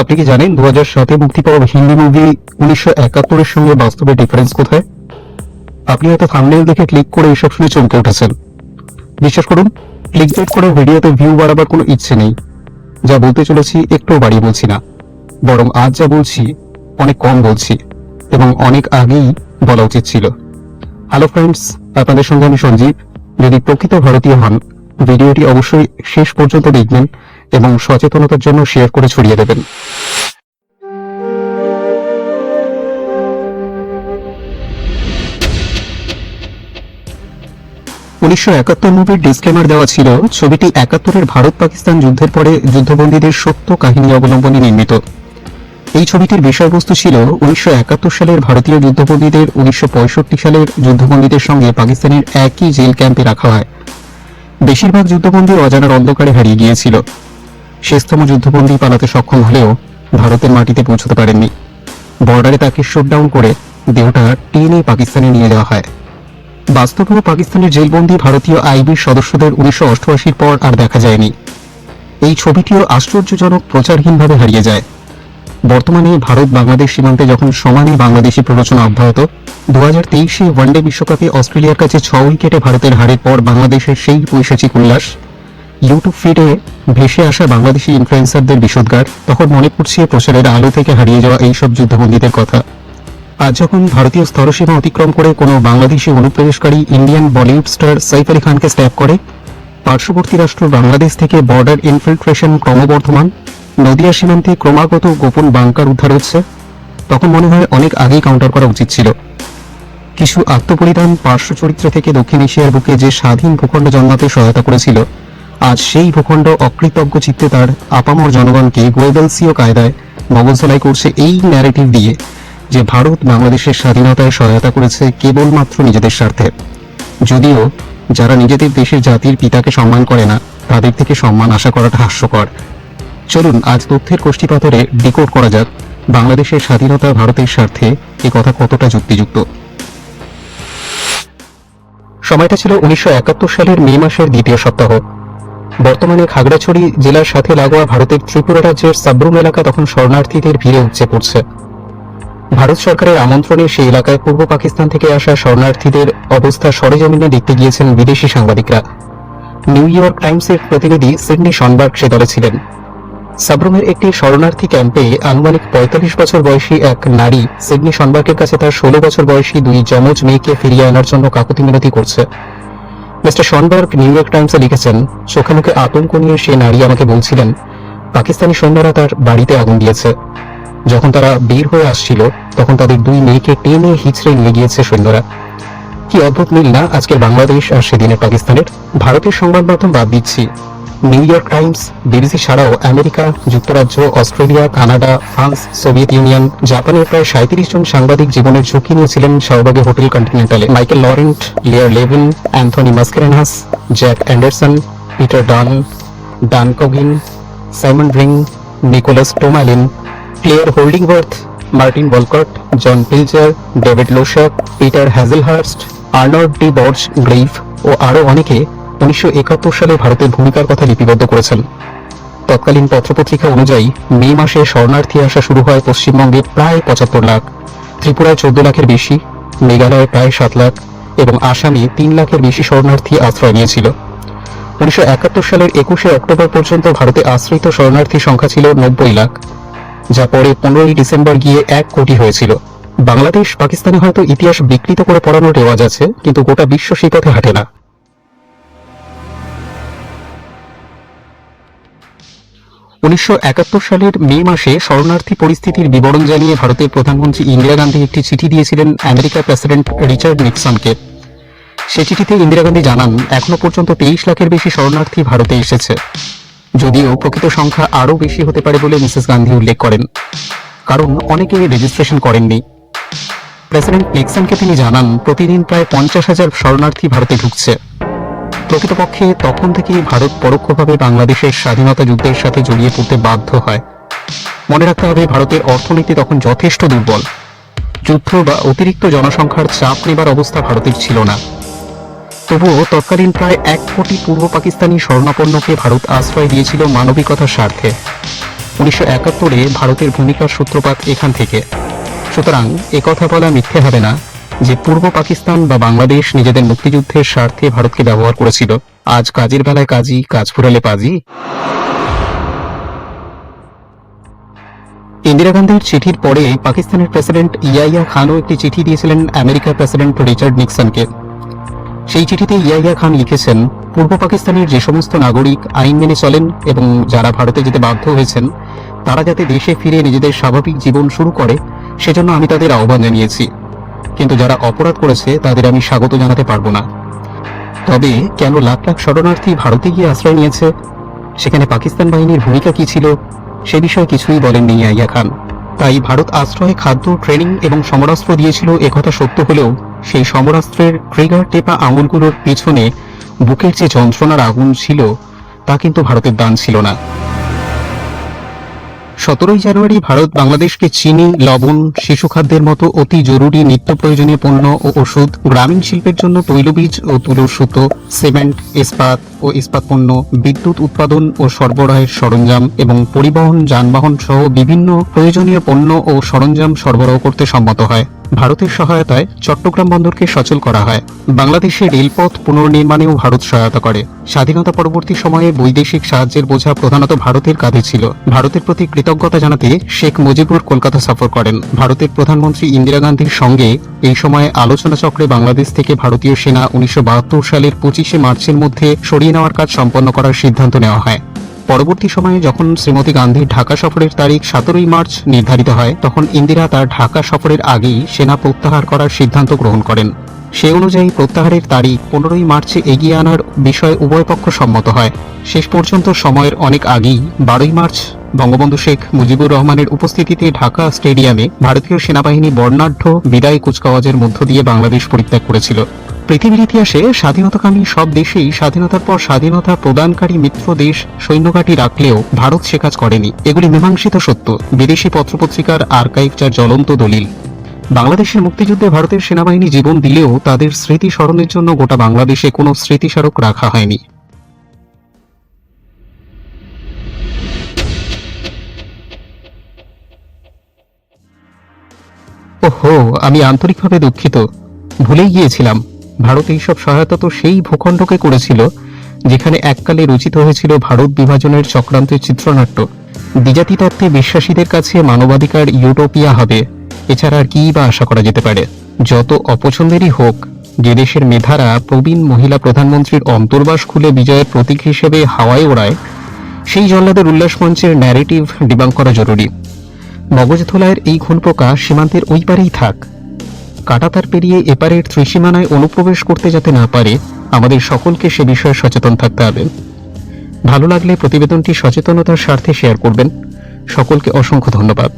আপনি কি জানেন দু হাজার সাতে মুক্তি পাওয়া হিন্দি মুভি উনিশশো একাত্তরের সঙ্গে বাস্তবে ডিফারেন্স কোথায়? আপনি হয়তো থামনেল দেখে ক্লিক করে এসব শুনে চমকে উঠেছেন। বিশ্বাস করুন ক্লিক বেট করে ভিডিওতে ভিউ বাড়াবার কোনো ইচ্ছে নেই। যা বলতে চলেছি একটু বাড়িয়ে বলছি না। বরং আজ যা বলছি, অনেক কম বলছি এবং অনেক আগেই বলা উচিত ছিল। হ্যালো ফ্রেন্ডস আপনাদের সঙ্গে আমি সঞ্জীব। যদি প্রকৃত ভারতীয় হন, ভিডিওটি অবশ্যই শেষ পর্যন্ত দেখবেন। এবং সচেতনতার জন্য শেয়ার করে ছড়িয়ে দেবেন। উনিশশো একাত্তর মুভির ডিসক্লেমার দেওয়া ছিল, ছবিটি একাত্তরের ভারত পাকিস্তান যুদ্ধের পরে যুদ্ধবন্দীদের সত্য কাহিনী অবলম্বনে নির্মিত। এই ছবিটির বিষয়বস্তু ছিল উনিশশো একাত্তর সালের ভারতীয় যুদ্ধবন্দীদের উনিশশো পঁয়ষট্টি সালের যুদ্ধবন্দীদের সঙ্গে পাকিস্তানের একই জেল ক্যাম্পে রাখা হয়। বেশিরভাগ যুদ্ধবন্দী অজানার অন্ধকারে হারিয়ে গিয়েছিল। শেষতম যুদ্ধবন্দী পালাতে সক্ষম হলেও ভারতের মাটিতে পৌঁছতে পারেননি। বর্ডারে তাকে শটডাউন করে দেহটা টেনে পাকিস্তানে নিয়ে যাওয়া হয়। বাস্তবেও পাকিস্তানের জেলবন্দি ভারতীয় আইবির সদস্যদের উনিশশো অষ্টআশির পর আর দেখা যায়নি। এই ছবিটিও আশ্চর্যজনক প্রচারহীনভাবে হারিয়ে যায়। বর্তমানে ভারত বাংলাদেশ সীমান্তে যখন সমানে বাংলাদেশি প্ররোচনা অব্যাহত দু হাজার তেইশে ওয়ানডে বিশ্বকাপে অস্ট্রেলিয়ার কাছে ছ উইকেটে ভারতের হারের পর বাংলাদেশের সেই পৈশাচিক উল্লাস ইউটিউব ফিডে ভেসে আসা বাংলাদেশি ইনফ্লুয়েন্সারদের বিষোদ্গার, তখন মনে পড়ছে প্রচারের আলো থেকে হারিয়ে যাওয়া এইসব যুদ্ধবন্দীদের কথা। আজ যখন ভারতীয় স্তরসীমা অতিক্রম করে কোনো বাংলাদেশি অনুপ্রবেশকারী Indian Bollywood star Saif Ali খানকে স্ট্যাপ করে, পার্শ্ববর্তী রাষ্ট্র বাংলাদেশ থেকে বর্ডার ইনফিল্ট্রেশন ক্রমবর্ধমান, নদিয়া সীমান্তে ক্রমাগত গোপন বাংকার উদ্ধার হচ্ছে, তখন মনে হয় অনেক আগেই কাউন্টার করা উচিত ছিল। কিছু আত্মপরিধান পার্শ্ব চরিত্র থেকে দক্ষিণ এশিয়ার বুকে যে স্বাধীন ভূখণ্ড জন্মাতে সহায়তা করেছিল আজ সেই ভূখণ্ড অকৃতজ্ঞ চিত্তে তার আপামর জনগণকে গোয়েবেলসীয় কায়দায় মগজধলাই করছে এই ন্যারেটিভ দিয়ে যে ভারত বাংলাদেশের স্বাধীনতায় সহায়তা করেছে কেবলমাত্র নিজেদের স্বার্থে। যদিও যারা নিজেদের দেশের জাতির পিতাকে সম্মান করে না, তাদের থেকে সম্মান আশা করাটা হাস্যকর। চলুন, আজ তথ্যের কোষ্ঠীপাতরে ডিকোড করা যাক বাংলাদেশের স্বাধীনতা ভারতের স্বার্থে এ কথা কতটা যুক্তিযুক্ত। সময়টা ছিল উনিশশো একাত্তর সালের মে মাসের দ্বিতীয় সপ্তাহ। বর্তমানে খাগড়াছড়ি জেলার সাথে লাগোয়া ভারতের ত্রিপুরা রাজ্যের সাবরুম এলাকা তখন শরণার্থীদের ভিড়ে উপচে পড়ছে। ভারত সরকারের আমন্ত্রণে সেই এলাকায় পূর্ব পাকিস্তান থেকে আসা শরণার্থীদের অবস্থা সরেজমিনে দেখতে গিয়েছেন বিদেশি সাংবাদিকরা। নিউ ইয়র্ক টাইমসের প্রতিনিধি সিডনি সনবার্গ সে দলে ছিলেন। সাবরুমের একটি শরণার্থী ক্যাম্পে আনুমানিক পঁয়তাল্লিশ বছর বয়সী এক নারী সিডনি সনবার্গের কাছে তার ষোলো বছর বয়সী দুই যমজ মেয়েকে ফিরিয়ে আনার জন্য কাকুতি মিনতি করছে। মিস্টার সনবার্গ নিউ ইয়র্ক টাইমসে লিখেছেন চোখে আতঙ্ক নিয়ে সে নারী আমাকে বলছিলেন, পাকিস্তানি সৈন্যরা তার বাড়িতে আগুন দিয়েছে। যখন তারা বের হয়ে আসছিল, তখন তাদের দুই মেয়েকে টেনে হিচড়ে নিয়ে গিয়েছে সৈন্যরা। কি অদ্ভুত মিল না আজকের বাংলাদেশ আর সেদিনের পাকিস্তানের? ভারতের সংবাদ মাধ্যম বাদ দিচ্ছি। নিউ ইয়র্ক টাইমস, বিবিসি ছাড়াও আমেরিকা, যুক্তরাজ্য, Australia, Canada, France, Soviet Union, জাপানের প্রায় সাঁত্রিশ জন সাংবাদিক জীবনের ঝুঁকি নিয়েছিলেন শাহবাগে hotel কন্টিনেন্টালে। Michael Laurent, Lear Levin, Anthony Mascarenhas, Jack Anderson, Peter Dunn Dan Coggin Simon Dring Nicholas Tomalin, Clare Hollingworth, Martin Woollacott, John Pilger David Loshak, Peter Hazelhurst, Arnaud de Borchgrave ও আরও অনেকে উনিশশো একাত্তর সালে ভারতের ভূমিকার কথা লিপিবদ্ধ করেছেন। তৎকালীন পত্রপত্রিকা অনুযায়ী, মে মাসে শরণার্থী আসা শুরু হয় পশ্চিমবঙ্গে প্রায় পঁচাত্তর লাখ, ত্রিপুরায় চোদ্দ লাখের বেশি, মেঘালয়ে প্রায় সাত লাখ এবং আসামে তিন লাখের বেশি শরণার্থী আশ্রয় নিয়েছিল। উনিশশো একাত্তর সালের একুশে অক্টোবর পর্যন্ত ভারতে আশ্রিত শরণার্থী সংখ্যা ছিল নব্বই লাখ, যা পরে পনেরোই ডিসেম্বর গিয়ে এক কোটি হয়েছিল। বাংলাদেশ পাকিস্তানে হয়তো ইতিহাস বিকৃত করে পড়ানোর রেওয়াজ আছে, কিন্তু গোটা বিশ্ব সেই পথে হাঁটে না। উনিশশো একাত্তর সালের মে মাসে শরণার্থী পরিস্থিতির বিবরণ জানিয়ে ভারতের প্রধানমন্ত্রী ইন্দিরা গান্ধী একটি চিঠি দিয়েছিলেন আমেরিকার প্রেসিডেন্ট রিচার্ড নিক্সনকে। সে চিঠিতে ইন্দিরা গান্ধী জানান, এখনও পর্যন্ত তেইশ লাখের বেশি শরণার্থী ভারতে এসেছে। যদিও প্রকৃত সংখ্যা আরও বেশি হতে পারে বলে মিসেস গান্ধী উল্লেখ করেন। কারণ অনেকে রেজিস্ট্রেশন করেননি। প্রেসিডেন্ট নিক্সনকে তিনি জানান, প্রতিদিন প্রায় পঞ্চাশ হাজার শরণার্থী ভারতে ঢুকছে। প্রকৃতপক্ষে তখন থেকেই ভারত পরোক্ষভাবে বাংলাদেশের স্বাধীনতা যুদ্ধের সাথে জড়িয়ে পড়তে বাধ্য হয়। মনে রাখতে হবে, ভারতের অর্থনীতি তখন যথেষ্ট দুর্বল। যুদ্ধ বা অতিরিক্ত জনসংখ্যার চাপ নেবার অবস্থা ভারতের ছিল না। তবুও তৎকালীন প্রায় এক কোটি পূর্ব পাকিস্তানি স্বর্ণাপন্নকে ভারত আশ্রয় দিয়েছিল মানবিকতার স্বার্থে। উনিশশো একাত্তরে ভারতের ভূমিকার সূত্রপাত এখান থেকে। সুতরাং একথা বলা মিথ্যে হবে না। যে পূর্ব পাকিস্তান বা বাংলাদেশ নিজেদের মুক্তিযুদ্ধের স্বার্থে ভারতকে ব্যবহার করেছিল। আজ কাজের বেলায় কাজী কাজ ফুরালে পাজি। ইন্দিরা গান্ধীর চিঠির পরে পাকিস্তানের প্রেসিডেন্ট ইয়াইয়া খানও একটি চিঠি দিয়েছিলেন আমেরিকার প্রেসিডেন্ট রিচার্ড নিক্সনকে। সেই চিঠিতে ইয়াইয়া খান লিখেছেন, পূর্ব পাকিস্তানের যে সমস্ত নাগরিক আইন মেনে চলেন এবং যারা ভারতে যেতে বাধ্য হয়েছেন, তারা যাতে দেশে ফিরে নিজেদের স্বাভাবিক জীবন শুরু করে, সেজন্য আমি তাদের আহ্বান জানিয়েছি। কিন্তু যারা অপরাধ করেছে, তাদের আমি স্বাগত জানাতে পারব না। তবে কেন লাখ লাখ শরণার্থী ভারতে গিয়ে আশ্রয় নিয়েছে? সেখানে পাকিস্তান বাহিনীর ভূমিকা কি ছিল? সে বিষয়ে কিছুই বলেননি ইয়াইয়া খান। তাই ভারত আশ্রয়ে খাদ্য ট্রেনিং এবং সমরাস্ত্র দিয়েছিল একথা সত্য হলেও সেই সমরাস্ত্রের ট্রিগার টেপা আঙুলগুলোর পেছনে বুকের যে যন্ত্রণার আগুন ছিল, তা কিন্তু ভারতের দান ছিল না। সতেরোই জানুয়ারি ভারত, বাংলাদেশকে চিনি, লবণ, শিশু খাদ্যের মতো অতি জরুরি নিত্য প্রয়োজনীয় পণ্য ও ওষুধ, গ্রামীণ শিল্পের জন্য তৈলবীজ ও তুলোর সুতো, সিমেন্ট, ইস্পাত ও ইস্পাত পণ্য বিদ্যুৎ উৎপাদন ও সরবরাহের সরঞ্জাম এবং পরিবহন, যানবাহন সহ বিভিন্ন প্রয়োজনীয় পণ্য ও সরঞ্জাম সরবরাহ করতে সম্মত হয়। ভারতের সহায়তায় চট্টগ্রাম বন্দরকে সচল করা হয়। বাংলাদেশে রেলপথ পুনর্নির্মাণেও ভারত সহায়তা করে। স্বাধীনতা পরবর্তী সময়ে বৈদেশিক সাহায্যের বোঝা প্রধানত ভারতের কাঁধে ছিল। ভারতের প্রতি কৃতজ্ঞতা জানাতে শেখ মুজিবুর কলকাতা সফর করেন। ভারতের প্রধানমন্ত্রী ইন্দিরা গান্ধীর সঙ্গে এই সময় আলোচনা চক্রে বাংলাদেশ থেকে ভারতীয় সেনা উনিশশো বাহাত্তর সালের পঁচিশে মার্চের মধ্যে সরিয়ে নেওয়ার কাজ সম্পন্ন করার সিদ্ধান্ত নেওয়া হয়। পরবর্তী সময়ে যখন শ্রীমতী গান্ধীর ঢাকা সফরের তারিখ সতেরোই মার্চ নির্ধারিত হয়, তখন ইন্দিরা তার ঢাকা সফরের আগেই সেনা প্রত্যাহার করার সিদ্ধান্ত গ্রহণ করেন। সে অনুযায়ী প্রত্যাহারের তারিখ পনেরোই মার্চে এগিয়ে আনার বিষয়ে উভয় পক্ষ সম্মত হয়। শেষ পর্যন্ত সময়ের অনেক আগেই বারোই মার্চ বঙ্গবন্ধু শেখ মুজিবুর রহমানের উপস্থিতিতে ঢাকা স্টেডিয়ামে ভারতীয় সেনাবাহিনী বর্ণাঢ্য বিদায় কুচকাওয়াজের মধ্য দিয়ে বাংলাদেশ পরিত্যাগ করেছিল। পৃথিবীর ইতিহাসে স্বাধীনতাকামী সব দেশেই স্বাধীনতার পর স্বাধীনতা প্রদানকারী মিত্র দেশ সৈন্যঘাটি রাখলেও ভারত সে কাজ করেনি। এগুলি মীমাংসিত সত্য। বিদেশি পত্রপত্রিকার আর্কাইভ যার জ্বলন্ত দলিল। বাংলাদেশের মুক্তিযুদ্ধে ভারতের সেনাবাহিনী জীবন দিলেও তাদের স্মৃতি স্মরণের জন্য গোটা বাংলাদেশে কোনো স্মৃতিস্মারক রাখা হয়নি। ওহো, আমি আন্তরিকভাবে দুঃখিত। ভুলেই গিয়েছিলাম। ভারত এইসব সহায়তা তো সেই ভূখণ্ডকে করেছিল, যেখানে এককালে রচিত হয়েছিল ভারত বিভাজনের চক্রান্তের চিত্রনাট্য। দ্বিজাতি তত্ত্বে বিশ্বাসীদের কাছে মানবাধিকার ইউটোপিয়া হবে, এছাড়া আর কি বা আশা করা যেতে পারে? যত অপছন্দেরই হোক, যে দেশের মেধারা প্রবীণ মহিলা প্রধানমন্ত্রীর অন্তর্বাস খুলে বিজয়ের প্রতীক হিসেবে হাওয়ায় ওড়ায়, সেই জল্লাদের উল্লাস মঞ্চের ন্যারেটিভ ডিবাং করা জরুরি। মগজধোলায়ের এই ঘুণপোকা সীমান্তের ওই পারেই থাক। কাটাতার পেরিয়ে এপারের ত্রিসীমানায় অনুপ্রবেশ করতে যাতে না পারে, আমাদের সকলকে সে বিষয়ে সচেতন থাকতে হবে। ভালো লাগলে প্রতিবেদনটি সচেতনতার স্বার্থে শেয়ার করবেন। সকলকে অসংখ্য ধন্যবাদ।